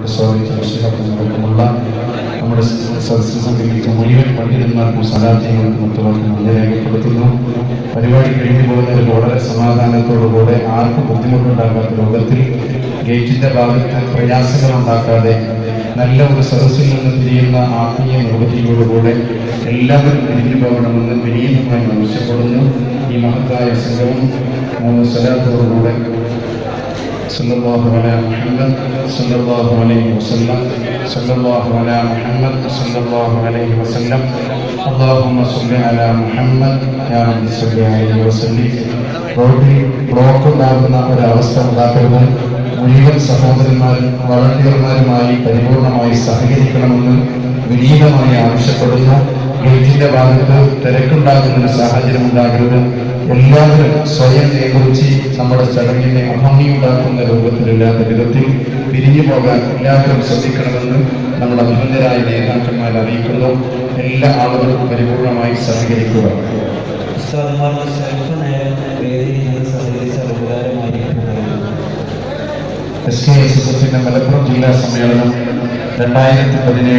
വിഷയങ്ങൾക്കുമുള്ള നമ്മുടെ സദസ്സിൽ സംഘടിപ്പിച്ച മുഴുവൻ പണ്ഡിതന്മാർക്കും സ്ഥാനാർത്ഥികൾക്കും മറ്റുള്ളവർക്കും നന്ദി രേഖപ്പെടുത്തുന്നു. പരിപാടി കഴിഞ്ഞു പോകുന്നതിൽ വളരെ സമാധാനത്തോടുകൂടെ ആർക്കും ബുദ്ധിമുട്ടുണ്ടാകാത്ത രൂപത്തിൽ ഗേറ്റിന്റെ ഭാഗത്ത് പ്രയാസങ്ങൾ ഉണ്ടാക്കാതെ നല്ല ഒരു സദസ്സിൽ നിന്ന് പിരിയുന്ന ആത്മീയ നിർവൃത്തിയോടുകൂടെ എല്ലാവരും പിരിഞ്ഞു പോകണമെന്ന് വിനീതമായി ആവശ്യപ്പെടുന്നു. ഈ മഹത്തായ സംഘവും സ്വലാത്തോടുകൂടെ صلى الله على محمد صلى الله عليه وسلم صلى الله على محمد صلى الله عليه وسلم اللهم صل على محمد يا رب صل عليه وسلم റോഡിൽ ബ്ലോക്ക് ഉണ്ടാകുന്ന ഒരവസ്ഥ ഉണ്ടാക്കരുത് മുഴുവൻ സഹോദരന്മാരും വളണ്ടിയർമാരുമായി പരിപൂർണമായി സഹകരിക്കണമെന്ന് വിനീതമായി ആവശ്യപ്പെടുന്നു ഗേറ്റിന്റെ ഭാഗത്ത് തിരക്കുണ്ടാകുന്ന ഒരു സാഹചര്യം ഉണ്ടാകരുത് എല്ലാവരും സ്വയം നിയന്ത്രിച്ച് നമ്മുടെ ചടങ്ങിനെ അഭംഗിയുണ്ടാക്കുന്ന രൂപത്തിലില്ലാത്ത വിധത്തിൽ പിരിഞ്ഞു പോകാൻ എല്ലാവരും ശ്രദ്ധിക്കണമെന്ന് നമ്മുടെ അഭിനന്ദരായ നേതാക്കന്മാർ അറിയിക്കുന്നു. എല്ലാ ആളുകളും പരിപൂർണമായി സഹകരിക്കുക. ഉസ്താദുമാരുടെ സ്വല്പനേരം വേദിയിൽ നിന്ന് സഹകരിച്ചാൽ ഉപകാരമായിരിക്കും. എസ് കെ എസ് എസ് എഫിന്റെ മലപ്പുറം ജില്ലാ സമ്മേളനം രണ്ടായിരത്തി പതിനേഴ്